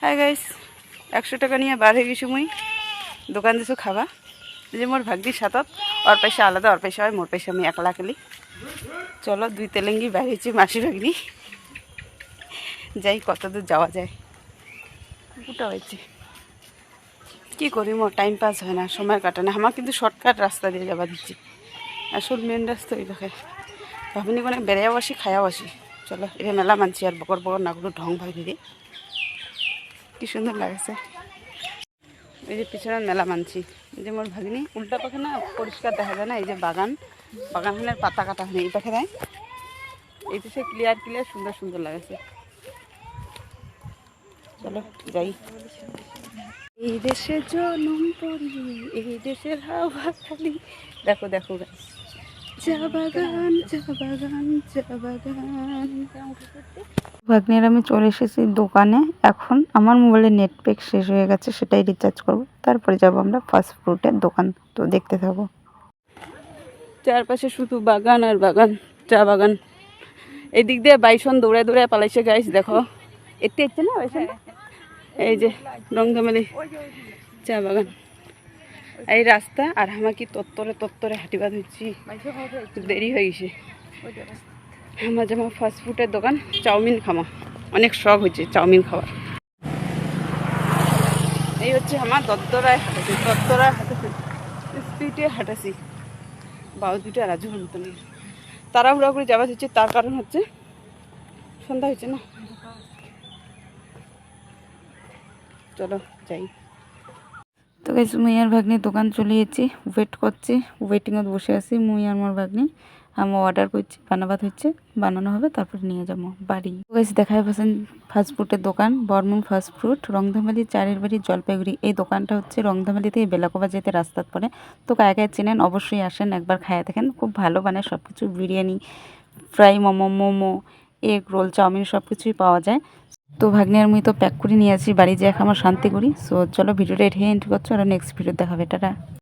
হ্যাঁ গাইস একশো টাকা নিয়ে বার হয়ে গেছি মুই। দোকান দিছো খাবা। যে মোর ভাগ্যি সাতত, ওর পয়সা আলাদা, ওর পয়সা হয়, মোর পয়সা আমি একলা কেলি চলো, দুই তেলেঙ্গি বার হয়েছি মাসি ভাগ্নি। যাই, কত দূর যাওয়া যায়। ওটা হয়েছে। কী করি মোর টাইম পাস হয় না, সময় কাটে না। আমার কিন্তু শর্টকাট রাস্তা দিয়ে যাবা দিচ্ছি। আসল মেন রাস্তা ওই দেখে। ভাবিনি কোনো বেড়াইয়া বসি, খাইয়া বসি। চলো এটা মেলা মানছি আর বকর বকর নাগুলো ঢং ভাবি দিয়ে কি সুন্দর লাগছে। এই যে পিছনের মেলা মানছি। যে মোর ভাগিনী, উল্টা পাখে না পরিষ্কার দেখা যায় না, এই যে বাগান। বাগানের পাতা কাটা হয়নি, এই পাখে দেয়। এই দেশে ক্লিয়ার ক্লিয়ার সুন্দর সুন্দর লাগছে। চলো, যাই। এই দেশে জনম পড়ি এই দেশের হাওয়া খালি। দেখো দেখো গাছ ভাগ্নের আমি চলে এসেছি দোকানে। এখন আমার মোবাইলে নেট প্যাক শেষ হয়ে গেছে সেটাই রিচার্জ করব। তারপরে যাব আমরা ফাস্ট ফুডের দোকান তো দেখতে থাকব। চারপাশে শুধু বাগান আর বাগান চা বাগান। এদিক দিয়ে বাইসন দৌড়ে দৌড়ে পালাইছে গাইস দেখো। এতে এসছে না বাইসনটা? এই যে রংধমেলি চা বাগান। এই রাস্তা আর আমাকে তত্তরে তত্তরে হাঁটিবা ধরছি দেরি হয়ে গেছে। আমার যেমন ফাস্ট ফুডের দোকান, চাউমিন খামা। অনেক শখ হয়েছে চাউমিন খাওয়ার। এই হচ্ছে আমার দত্তরায় হাঁটাছি দত্তরায় হাঁটাছি স্পিডে হাঁটাছি বাউ দুটো রাজুর মতন তাড়াহুড়া করে যাওয়া হচ্ছে, তার কারণ হচ্ছে সন্ধ্যা হয়েছে না। চলো, যাই। গাইস মুই আর ভাগ্নি দোকান চলে গেছি। ওয়েট করছি ওয়েটিংয়ে বসে আছি মুই আর মোর ভাগ্নি। আমি অর্ডার করছি বানাবাদ হচ্ছে, বানানো হবে, তারপর নিয়ে যাব, বাড়ি। গাইস দেখায় পাচ্ছেন ফাস্টফুডের দোকান, বর্মন ফাস্টফুড রংধামালি চারের বাড়ি জলপাইগুড়ি। এই দোকানটা হচ্ছে রংধামালি থেকে বেলাকোবা যেতে রাস্তাত পড়ে তো কায় চেনেন, অবশ্যই আসেন, একবার খায়া দেখেন। খুব ভালো বানায় সব কিছু biryani, fry momo momo, egg, roll, chowmein সব কিছুই পাওয়া যায়। তো ভাগ্নে আর মুই তো প্যাক করে নিয়ে আসি, বাড়ি যে এখন আমার শান্তি করি। সো চলো, ভিডিওটা এটাই এন্ট্রি করছ, আর নেক্সট ভিডিও দেখাবে, টাটা।